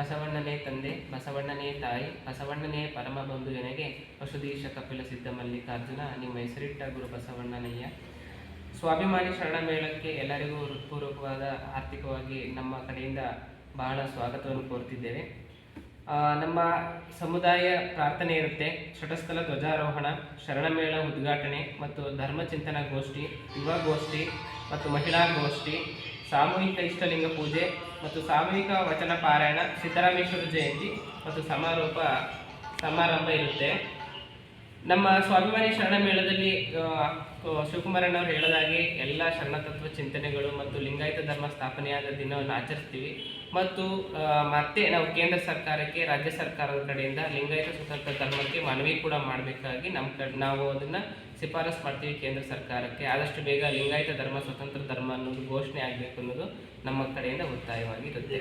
ಬಸವಣ್ಣನೇ ತಂದೆ ಬಸವಣ್ಣನೇ ತಾಯಿ ಬಸವಣ್ಣನೇ ಪರಮ ಬಂಧು ಜನಗೆ ಪಶುದೀಶ ಕಪಿಲ ಸಿದ್ಧ ಮಲ್ಲಿಕಾರ್ಜುನ ನಿಮ್ಮ ಹೆಸರಿಟ್ಟ ಗುರು ಬಸವಣ್ಣನಯ್ಯ. ಸ್ವಾಭಿಮಾನಿ ಶರಣ ಮೇಳಕ್ಕೆ ಎಲ್ಲರಿಗೂ ಹೃತ್ಪೂರ್ವಕವಾದ ಆರ್ಥಿಕವಾಗಿ ನಮ್ಮ ಕಡೆಯಿಂದ ಬಹಳ ಸ್ವಾಗತವನ್ನು ಕೋರುತ್ತಿದ್ದೇವೆ ಆ, ನಮ್ಮ ಸಮುದಾಯ ಪ್ರಾರ್ಥನೆ ಇರುತ್ತೆ. ಷಟಸ್ಥಲ ಧ್ವಜಾರೋಹಣ ಶರಣಮೇಳ ಉದ್ಘಾಟನೆ ಮತ್ತು ಧರ್ಮಚಿಂತನ ಗೋಷ್ಠಿ ಯುವ ಗೋಷ್ಠಿ ಮತ್ತು ಮಹಿಳಾ ಗೋಷ್ಠಿ. ಸಾಮೂಹಿಕ ಇಷ್ಟಲಿಂಗ ಪೂಜೆ ಮತ್ತು ಸಾಮೂಹಿಕ ವಚನ ಪಾರಾಯಣ, ಸಿದ್ದರಾಮೇಶ್ವರ ಜಯಂತಿ ಮತ್ತು ಸಮಾರೋಪ, ಸಮಾರಂಭ ಇರುತ್ತೆ. ನಮ್ಮ ಸ್ವಾಭಿಮಾನಿ ಶರಣ ಮೇಳದಲ್ಲಿ ಶಿವಕುಮಾರಣ್ಣವ್ರು ಹೇಳದಾಗೆ ಎಲ್ಲ ಶರಣತತ್ವ ಚಿಂತನೆಗಳು ಮತ್ತು ಲಿಂಗಾಯತ ಧರ್ಮ ಸ್ಥಾಪನೆಯಾದ ದಿನವನ್ನು ಆಚರಿಸ್ತೀವಿ. ಮತ್ತು ಮತ್ತೆ ನಾವು ಕೇಂದ್ರ ಸರ್ಕಾರಕ್ಕೆ, ರಾಜ್ಯ ಸರ್ಕಾರದ ಕಡೆಯಿಂದ ಲಿಂಗಾಯತ ಸ್ವತಂತ್ರ ಧರ್ಮಕ್ಕೆ ಮನವಿ ಕೂಡ ಮಾಡಬೇಕಾಗಿ ನಮ್ಮ ಕಡೆ ನಾವು ಅದನ್ನು ಶಿಫಾರಸ್ ಮಾಡ್ತೀವಿ ಕೇಂದ್ರ ಸರ್ಕಾರಕ್ಕೆ. ಆದಷ್ಟು ಬೇಗ ಲಿಂಗಾಯತ ಧರ್ಮ, ಸ್ವತಂತ್ರ ಧರ್ಮ ಘೋಷಣೆ ಆಗಬೇಕು ಅನ್ನೋದು ನಮ್ಮ ಕಡೆಯಿಂದ ಒತ್ತಾಯವಾಗಿರುತ್ತೆ.